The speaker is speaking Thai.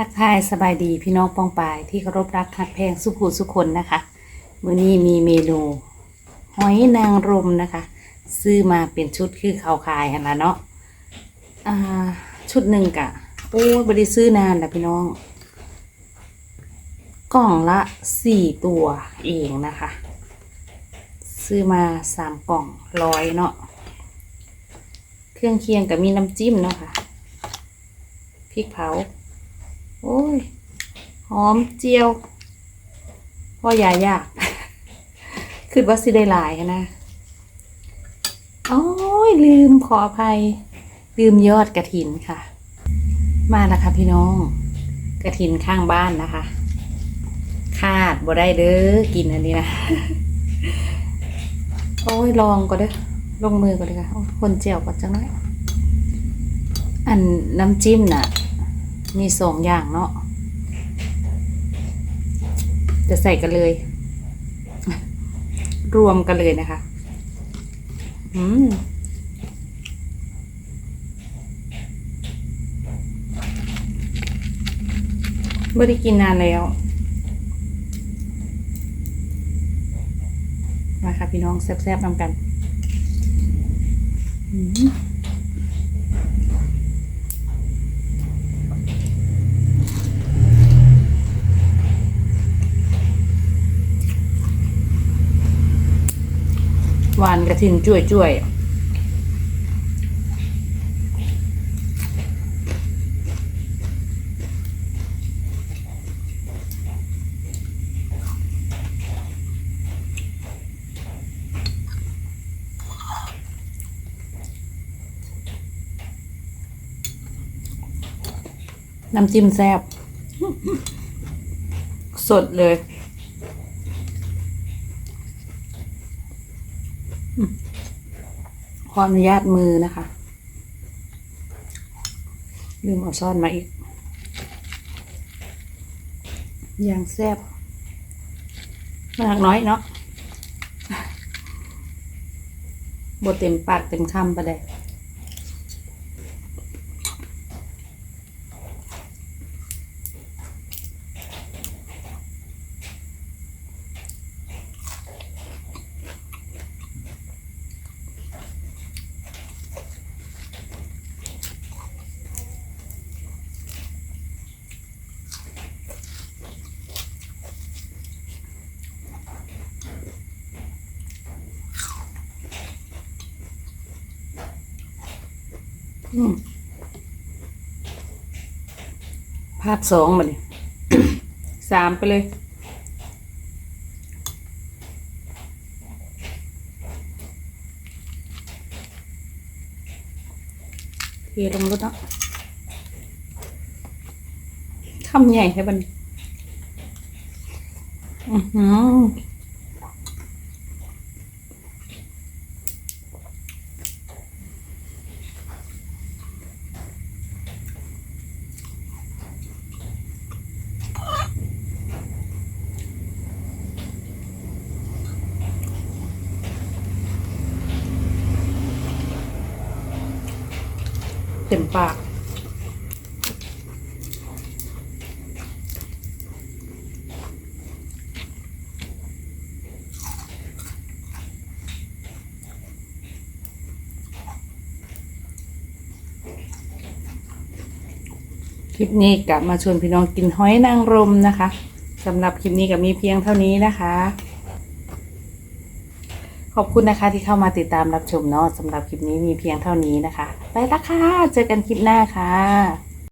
ทักทายสบายดีพี่น้องปองปายที่เคารพรักหักแพงสุขูสุคนนะคะมื้อนี้มีเมนูหอยนางรมนะคะ ซื้อมาเป็นชุดคือเขาขายหันละเนาะอ่าชุดหนึ่งกะโอ้ยบริซื้อนานแล้วพี่น้อง กล่องละสี่ตัวเองนะคะ ซื้อมาสามกล่องร้อยเนาะเครื่องเคียงกับมีน้ำจิ้มเนาะค่ะพริกเผา หอมเจียวพ่อยายากคือว่าสิได้หลายนะโอ้ยลืมขออภัย ลืมยอดกระถินค่ะ มาแล้วค่ะพี่น้อง กระถินข้างบ้านนะคะ คาดบ่ได้เด้อกินอันนี้นะโอ้ยลองก็เด้อลงมือก็เลยค่ะคนเจียวก็จังน้อยอันน้ำจิ้มน่ะ มีสองอย่างเนาะ จะใส่กันเลย รวมกันเลยนะคะ อืมไม่ได้กินนานแล้วมาค่ะพี่น้องแซ่บๆนำกัน อืม หวานกระถินจ่วยจ่วยน้ำจิ้มแซ่บ สดเลย ขออนุญาตมือนะคะ ลืมเอาซ่อนมาอีก อย่างแซ่บมากน้อยเนาะบทเต็มปากเต็มคำไปเลย อืมพาดสองมาเลยสามไปเลยเทลงรถเนาะคำใหญ่ให้มันอือหือ เต็มปาก คลิปนี้กลับมาชวนพี่น้องกินหอยนางรมนะคะสำหรับคลิปนี้ก็มีเพียงเท่านี้นะคะ ขอบคุณนะคะที่เข้ามาติดตามรับชมเนาะสำหรับคลิปนี้มีเพียงเท่านี้นะคะ ไปละค่ะ เจอกันคลิปหน้าค่ะ